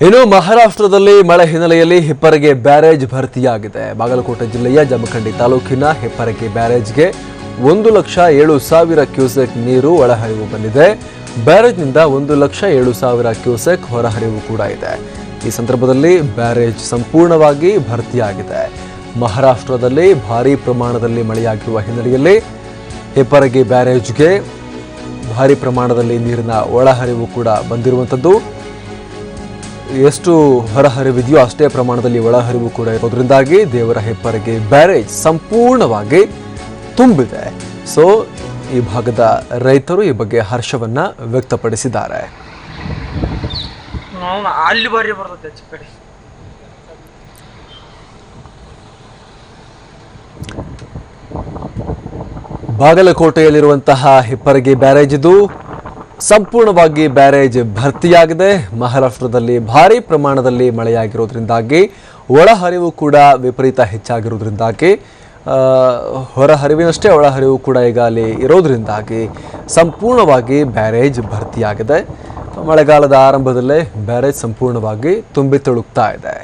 ಇನ್ನು ಮಹಾರಾಷ್ಟ್ರದಲ್ಲಿ ಮಳೆ ಹಿನ್ನೆಲೆಯಲ್ಲಿ ಹಿಪ್ಪರಗೆ ಬ್ಯಾರೇಜ್ ಭರ್ತಿಯಾಗಿದೆ. ಬಾಗಲಕೋಟೆ ಜಿಲ್ಲೆಯ ಜಮಖಂಡಿ ತಾಲೂಕಿನ ಹಿಪ್ಪರಗೆ ಬ್ಯಾರೇಜ್ಗೆ ಒಂದು ಲಕ್ಷ ಏಳು ಸಾವಿರ ಕ್ಯೂಸೆಕ್ ನೀರು ಒಳಹರಿವು ಬಂದಿದೆ. ಬ್ಯಾರೇಜ್ನಿಂದ ಒಂದು ಲಕ್ಷ ಏಳು ಸಾವಿರ ಕ್ಯೂಸೆಕ್ ಹೊರಹರಿವು ಕೂಡ ಇದೆ. ಈ ಸಂದರ್ಭದಲ್ಲಿ ಬ್ಯಾರೇಜ್ ಸಂಪೂರ್ಣವಾಗಿ ಭರ್ತಿಯಾಗಿದೆ. ಮಹಾರಾಷ್ಟ್ರದಲ್ಲಿ ಭಾರೀ ಪ್ರಮಾಣದಲ್ಲಿ ಮಳೆಯಾಗಿರುವ ಹಿನ್ನೆಲೆಯಲ್ಲಿ ಹಿಪ್ಪರಗಿ ಬ್ಯಾರೇಜ್ಗೆ ಭಾರಿ ಪ್ರಮಾಣದಲ್ಲಿ ನೀರಿನ ಒಳಹರಿವು ಕೂಡ ಬಂದಿರುವಂಥದ್ದು. ಎಷ್ಟು ಹೊರಹರಿವಿದೆಯೋ ಅಷ್ಟೇ ಪ್ರಮಾಣದಲ್ಲಿ ಒಳಹರಿವು ಕೂಡ ಇರೋದ್ರಿಂದಾಗಿ ದೇವರ ಹೆಪ್ಪರಿಗೆ ಬ್ಯಾರೇಜ್ ಸಂಪೂರ್ಣವಾಗಿ ತುಂಬಿದೆ. ಸೊ ಈ ಭಾಗದ ರೈತರು ಈ ಬಗ್ಗೆ ಹರ್ಷವನ್ನ ವ್ಯಕ್ತಪಡಿಸಿದ್ದಾರೆ. ಅಲ್ಲಿ ಬಾರಿ ಬರ್ತದೆ ಕಡೆ. ಬಾಗಲಕೋಟೆಯಲ್ಲಿರುವಂತಹ ಹೆಪ್ಪರಗಿ ಬ್ಯಾರೇಜ್ ಇದು. ಸಂಪೂರ್ಣವಾಗಿ ಬ್ಯಾರೇಜ್ ಭರ್ತಿಯಾಗಿದೆ. ಮಹಾರಾಷ್ಟ್ರದಲ್ಲಿ ಭಾರಿ ಪ್ರಮಾಣದಲ್ಲಿ ಮಳೆಯಾಗಿರೋದ್ರಿಂದಾಗಿ ಒಳಹರಿವು ಕೂಡ ವಿಪರೀತ ಹೆಚ್ಚಾಗಿರೋದ್ರಿಂದಾಗಿ ಹೊರಹರಿವಿನಷ್ಟೇ ಒಳಹರಿವು ಕೂಡ ಈಗ ಅಲ್ಲಿ ಇರೋದ್ರಿಂದಾಗಿ ಸಂಪೂರ್ಣವಾಗಿ ಬ್ಯಾರೇಜ್ ಭರ್ತಿಯಾಗಿದೆ. ಮಳೆಗಾಲದ ಆರಂಭದಲ್ಲೇ ಬ್ಯಾರೇಜ್ ಸಂಪೂರ್ಣವಾಗಿ ತುಂಬಿ ತುಳುಕ್ತಾ ಇದೆ.